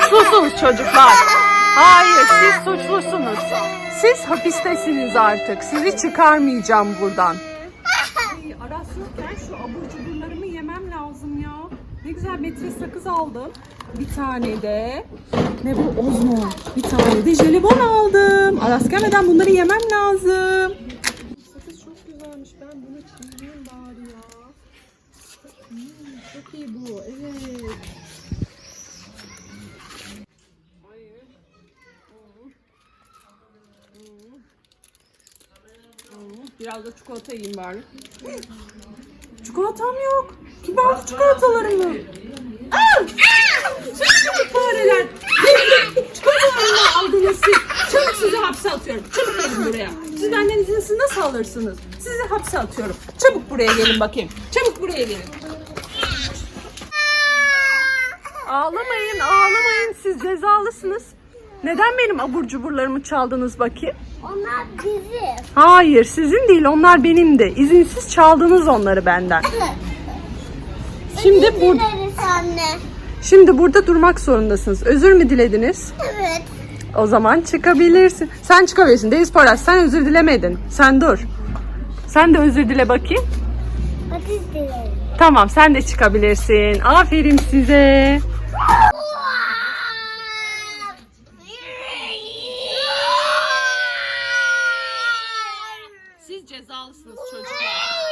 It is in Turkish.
suçlusunuz çocuklar. Hayır siz suçlusunuz. Siz hapistesiniz artık. Sizi çıkarmayacağım buradan. Aras yokken şu abur cuburlarımı yemem lazım ya. Ne güzel metre sakız aldım. Bir tane de ne bu Ozmo. Bir tane de jelibon aldım. Aras gelmeden bunları yemem lazım. Sakız çok güzelmiş. Ben bunu çiğneyim bari ya. Hmm, çok iyi bu. Evet. Hayır. Hmm. Hmm. Hmm. Biraz da çikolata yiyeyim bari. Çikolatam yok. Kim aldı çikolatalarımı? Aa! Çabuk fareler. Çikolatalarımı aldınız siz. Çabuk sizi hapse atıyorum. Çabuk gelin buraya. Siz benden izinsiz nasıl alırsınız? Sizi hapse atıyorum. Çabuk buraya gelin bakayım. Çabuk buraya gelin. Ağlamayın, ağlamayın. Siz cezalısınız. Neden benim abur cuburlarımı çaldınız bakayım? Onlar bizim. Hayır, sizin değil. Onlar benim de. İzinsiz çaldınız onları benden. Şimdi Özür bu dileriz anne. şimdi burada durmak zorundasınız. Özür mü dilediniz? Evet. O zaman çıkabilirsin. Sen çıkabilirsin. Deniz Poyraz sen özür dilemedin. Sen dur. Sen de özür dile bakayım. Özür dilerim. Tamam sen de çıkabilirsin. Aferin size. iddialısınız çocuklar.